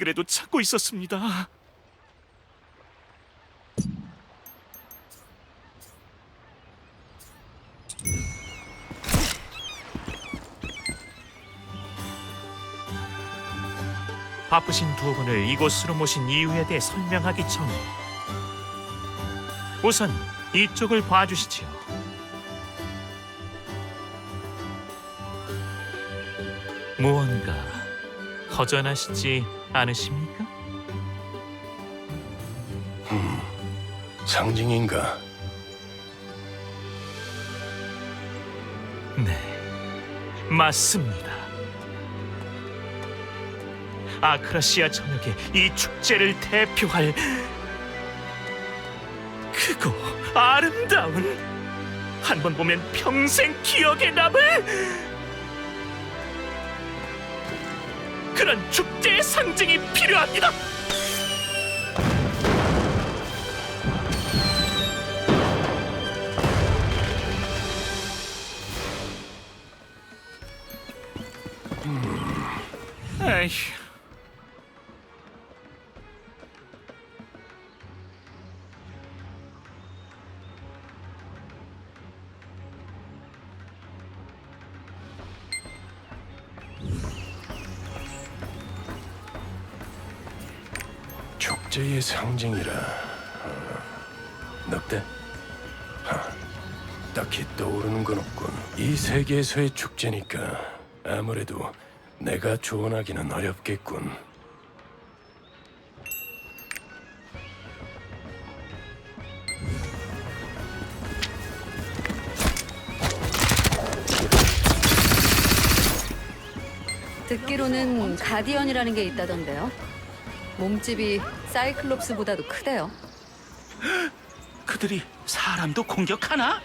그래도 찾고 있었습니다. 바쁘신 두 분을 이곳으로 모신 이유에 대해 설명하기 전에 우선 이쪽을 봐주시지요. 무언가 허전하시지 않으십니까? 상징인가? 네, 맞습니다. 아크라시아 전역의 이 축제를 대표할 크고 아름다운 한 번 보면 평생 기억에 남을 그런 축제의 상징이 필요합니다. 에휴. 축제의 상징이라. 어, 늑대? 하, 딱히 떠오르는 건 없군. 이 세계에서의 축제니까 아무래도 내가 조언하기는 어렵겠군. 듣기로는 가디언이라는 게 있다던데요. 몸집이 사이클롭스보다도 크대요. 그들이 사람도 공격하나?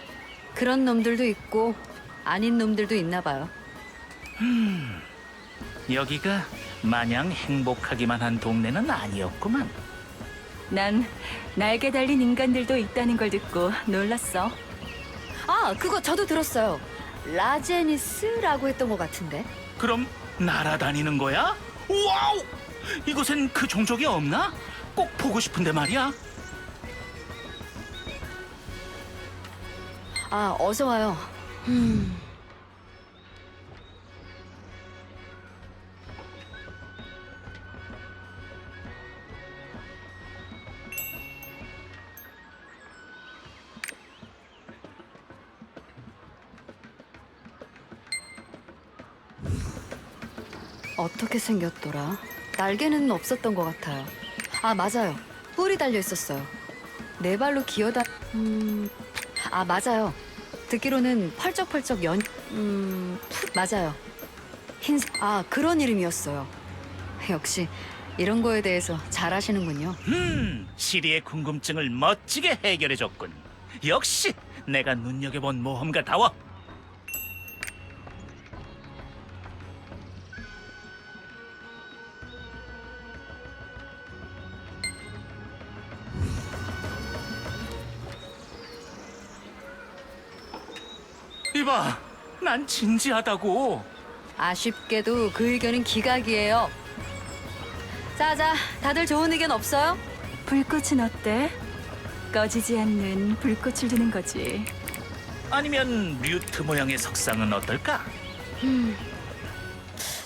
그런 놈들도 있고 아닌 놈들도 있나 봐요. 여기가 마냥 행복하기만 한 동네는 아니었구만. 난 날개 달린 인간들도 있다는 걸 듣고 놀랐어. 아, 그거 저도 들었어요. 라제니스라고 했던 것 같은데. 그럼 날아다니는 거야? 와우! 이곳엔 그 종족이 없나? 꼭 보고 싶은데 말이야. 아, 어서 와요. 음. 어떻게 생겼더라? 날개는 없었던 것 같아요. 아, 맞아요. 뿔이 달려 있었어요. 네 발로 기어다. 음, 아 맞아요. 듣기로는 펄쩍펄쩍 연. 음, 푸- 맞아요. 흰색. 아 그런 이름이었어요. 역시 이런 거에 대해서 잘 아시는군요. 음, 시리의 궁금증을 멋지게 해결해줬군. 역시 내가 눈여겨본 모험가다워. 이봐, 난 진지하다고. 아쉽게도 그 의견은 기각이에요. 자자, 다들 좋은 의견 없어요? 불꽃은 어때? 꺼지지 않는 불꽃을 두는 거지. 아니면 뮤트 모양의 석상은 어떨까?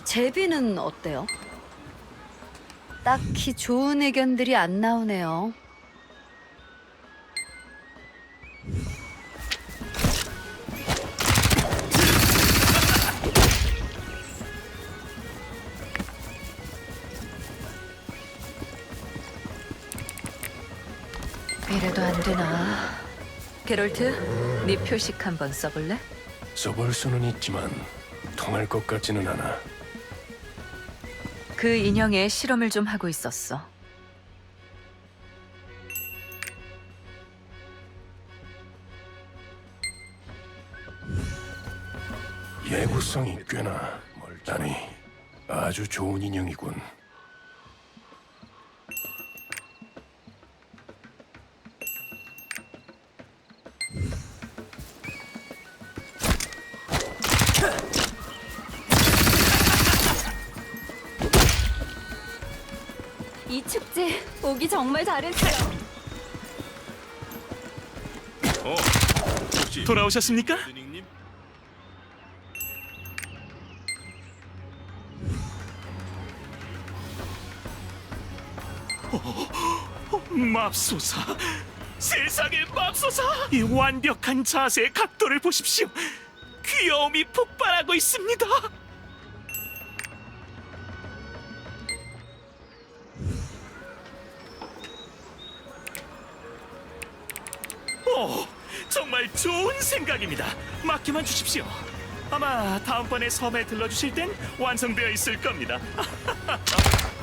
제비는 어때요? 딱히 좋은 의견들이 안 나오네요. 안 되나? 게롤트, 네 표식 한번 써볼래? 써볼 수는 있지만 통할 것 같지는 않아. 그 인형에 실험을 좀 하고 있었어. 예구성이 꽤나 멀다니 아주 좋은 인형이군. 이 축제 오기 정말 잘했어요. 어, 혹시 돌아오셨습니까? 님? 맙소사. 세상의 맙소사. 이 완벽한 자세의 각도를 보십시오. 귀여움이 폭발하고 있습니다 정말 좋은 생각입니다. 맡기만 주십시오. 아마 다음번에 섬에 들러주실 땐 완성되어 있을 겁니다